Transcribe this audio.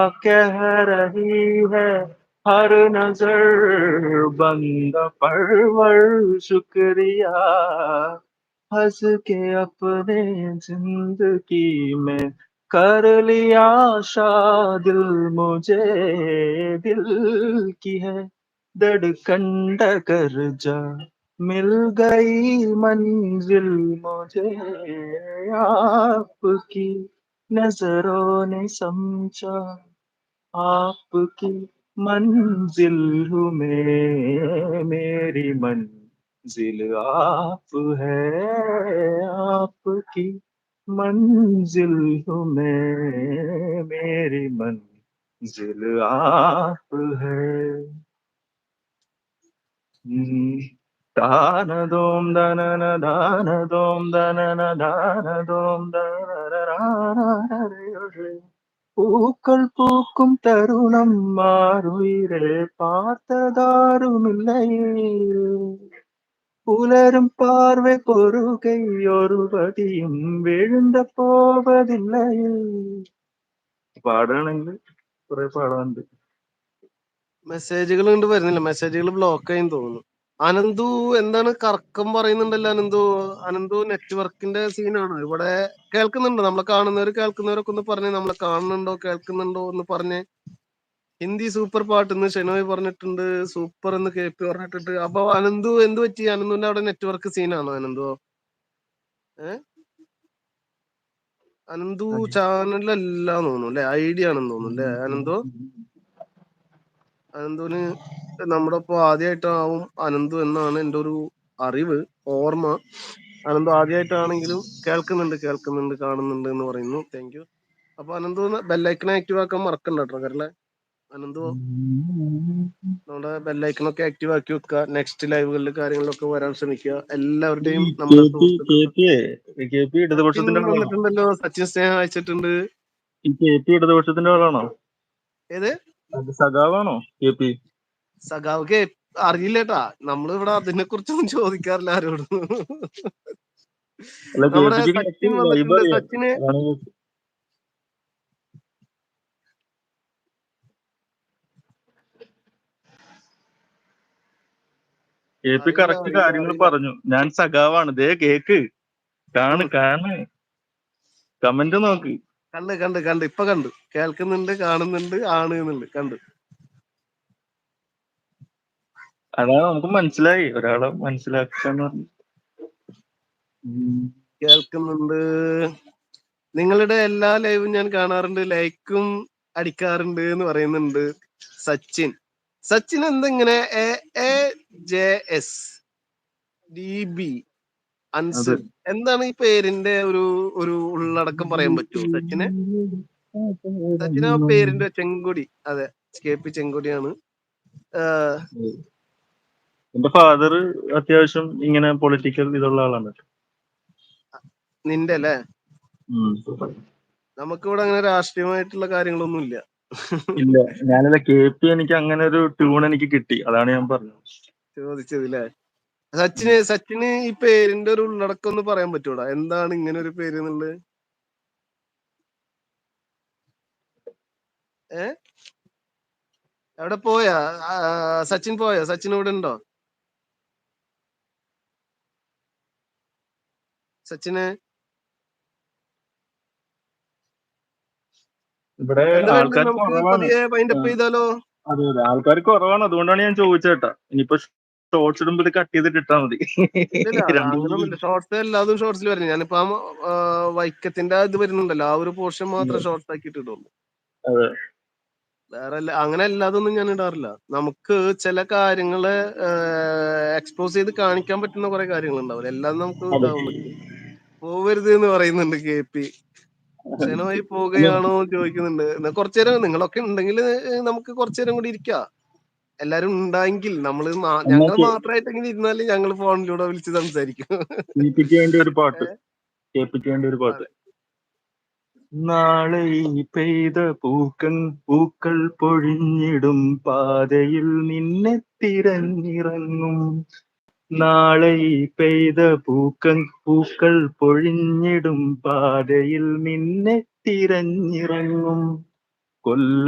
कह रही है, हर नज़र बंद परवर शुक्रिया। हंस के अपने ज़िंदगी में कर लिया शादिल मुझे दिल की है। धड़कन कर जा मिल गई मंजिल मुझे आपकी। नज़रों ने समझा आपकी मंजिल हूँ मैं मेरी मंजिल आप है आपकी मंजिल हूँ मैं मेरी मंजिल आप है दान दोम दन न दान दोम दन न दान दोम दन रे പൂക്കൾ പൂക്കും തരുണം മാറുയിരെ பார்த்ததாருமில்லையே പുലരും പാർവെ പൊറുകൈ ഒരു പതിയും വീഴുന്ന പോവതില്ലയേ പാടാണെങ്കിൽ കുറെ പാടാനുണ്ട് മെസ്സേജുകൾ കൊണ്ട് വരുന്നില്ല മെസ്സേജുകൾ ബ്ലോക്ക് ആയി തോന്നുന്നു അനന്തു എന്താണ് കറക്കം പറയുന്നുണ്ടല്ലോ? അനന്തു അനന്തു നെറ്റ്വർക്കിന്റെ സീനാണ്. ഇവിടെ കേൾക്കുന്നുണ്ടോ. നമ്മളെ കാണുന്നവർ കേൾക്കുന്നവരൊക്കെ ഒന്ന് പറഞ്ഞ് നമ്മളെ കാണുന്നുണ്ടോ കേൾക്കുന്നുണ്ടോ എന്ന് പറഞ്ഞ് ഹിന്ദി സൂപ്പർ പാട്ട് എന്ന് ഷെനോയ് പറഞ്ഞിട്ടുണ്ട്. സൂപ്പർ എന്ന് കെ പി പറഞ്ഞിട്ടുണ്ട്. അപ്പൊ അനന്തു എന്ത് പറ്റി? അനന്തുവിന്റെ അവിടെ നെറ്റ്വർക്ക് സീനാണോ അനന്തു? ഏ? അനന്തു ചാനലല്ല തോന്നുന്നു അല്ലെ? ഐഡിയ ആണെന്ന് തോന്നുന്നു അല്ലെ? അനന്തു? അനന്തുവിന് നമ്മുടെ ഒപ്പം ആദ്യമായിട്ടാവും അനന്തു എന്നാണ് എന്റെ ഒരു അറിവ് ഓർമ്മ. അനന്തു ആദ്യമായിട്ടാണെങ്കിലും കേൾക്കുന്നുണ്ട് കേൾക്കുന്നുണ്ട് കാണുന്നുണ്ട് എന്ന് പറയുന്നു. താങ്ക് യു അപ്പൊ അനന്തു ബെല്ലൈക്കൺ ആക്റ്റീവ് ആക്കാൻ മറക്കണ്ട കേട്ടോ കരല്ലേ അനന്തു നമ്മുടെ ബെല്ലൈക്കണൊക്കെ ആക്റ്റീവ് ആക്കി വെക്കുക. നെക്സ്റ്റ് ലൈവുകളിൽ കാര്യങ്ങളിലൊക്കെ വരാൻ ശ്രമിക്കുക. എല്ലാവരുടെയും വന്നിട്ടുണ്ടല്ലോ. സച്ചിൻ സ്നേഹം അയച്ചിട്ടുണ്ട് ഇടതുപക്ഷത്തിന്റെ ആളാണോ? ഏത്? സഖാവാണോ കെ പി? സഖാവ് അറിയില്ലേട്ടാ. നമ്മളിവിടെ അതിനെ കുറിച്ചൊന്നും ചോദിക്കാറില്ല ആരോടും. അല്ല കെ നമ്മുടെ സച്ചിൻ വന്നിട്ടുണ്ട്. സച്ചിന് കെ പി കറക്റ്റ് കാര്യങ്ങൾ പറഞ്ഞു. ഞാൻ സഖാവാണ്. ദേ കേക്ക്. കാണ് കാണ്. കമന്റ് നോക്ക്. കണ്ട് കണ്ട് കണ്ട്. ഇപ്പൊ കണ്ടു. കേൾക്കുന്നുണ്ട് കാണുന്നുണ്ട് ആണ് എന്നുണ്ട്. കണ്ടു. അതാണ് നമുക്ക് മനസ്സിലായി. ഒരാളെ മനസ്സിലാക്കാന്ന് പറഞ്ഞു. കേൾക്കുന്നുണ്ട്. നിങ്ങളുടെ എല്ലാ ലൈവും ഞാൻ കാണാറുണ്ട്. ലൈക്കും അടിക്കാറുണ്ട് എന്ന് പറയുന്നുണ്ട് Sachin. Sachin എന്തെങ്ങനെ? A A J S D B Ansar. എന്താണ് ഈ പേരിന്റെ ഒരു ഒരു ഉള്ളടക്കം പറയാൻ പറ്റുമോ സച്ചിന്? സച്ചിന് ആ പേരിന്റെ ചെങ്കൊടി. അതെ കെ പി ചെങ്കൊടിയാണ്. എന്റെ ഫാദർ അത്യാവശ്യം ഇങ്ങനെ പൊളിറ്റിക്കൽ ഇതുള്ള ആളാണ്. നിന്റെ അല്ലേ നമുക്കിവിടെ അങ്ങനെ രാഷ്ട്രീയമായിട്ടുള്ള കാര്യങ്ങളൊന്നും ഇല്ല. ഇല്ല. ഞാനല്ല കെ പി എനിക്ക് അങ്ങനെ ഒരു ട്യൂൺ എനിക്ക് കിട്ടി. അതാണ് ഞാൻ പറഞ്ഞത്. ചോദിച്ചത് അല്ലേ സച്ചിന് സച്ചിന് ഈ പേരിന്റെ ഒരു ഉള്ളടക്കം ഒന്ന് പറയാൻ പറ്റൂടാ? എന്താണ് ഇങ്ങനെ ഒരു പേര് എന്നുള്ളത്? ഏ? അവിടെ പോയാ? സച്ചിൻ പോയാ? സച്ചിൻ ഇവിടെ ഉണ്ടോ? സച്ചിന്? ഇവിടെ ചെയ്താലോ? അതെ അതെ. ആൾക്കാർ കുറവാണ്. അതുകൊണ്ടാണ് ഞാൻ ചോദിച്ചേട്ടാ ഇനിയിപ്പോ ഷോർട്സ് ഇടുമ്പോ ഇത് കട്ട് ചെയ്തിട്ട് ഇട്ടാ മതി. ഷോർട്സ് എല്ലാതും ഷോർട്സിൽ വരുന്നത് ഞാനിപ്പോ വൈക്കത്തിന്റെ ഇത് വരുന്നുണ്ടല്ലോ. ആ ഒരു പോർഷൻ മാത്രം ഷോർട്സ് ആക്കി ഇട്ടിട്ടുള്ളൂ വേറെ അങ്ങനെ അല്ലാതൊന്നും ഞാൻ ഇടാറില്ല. നമുക്ക് ചില കാര്യങ്ങൾ എക്സ്പോസ് ചെയ്ത് കാണിക്കാൻ പറ്റുന്ന കുറെ കാര്യങ്ങൾ ഉണ്ടാവില്ല എല്ലാം നമുക്ക് ഇതാവാൻ പറ്റും. പോവരുത് എന്ന് പറയുന്നുണ്ട് കെ പി. ക്ഷണമായി പോവുകയാണോ ചോദിക്കുന്നുണ്ട്. കുറച്ചു നേരം നിങ്ങളൊക്കെ ഉണ്ടെങ്കിൽ നമുക്ക് കുറച്ചു നേരം കൂടി ഇരിക്കാം. എല്ലാരും ഉണ്ടായെങ്കിൽ നമ്മൾ ഞങ്ങൾ മാത്രമായിട്ടെങ്കിലും ഇരുന്നാൽ ഞങ്ങൾ ഫോണിലൂടെ വിളിച്ച് സംസാരിക്കും. വേണ്ടി ഒരു പാട്ട്. വേണ്ടി ഒരു പാട്ട്. നാളെ പെയ്ത പൂക്കൻ പൂക്കൾ പൊഴിഞ്ഞിടും. പാതയിൽ നിന്നെ തിരഞ്ഞിറങ്ങും. നാളെ പെയ്ത പൂക്കൾ പൂക്കൾ പൊഴിഞ്ഞിടും. പാതയിൽ നിന്നെ തിരഞ്ഞിറങ്ങും. കൊല്ല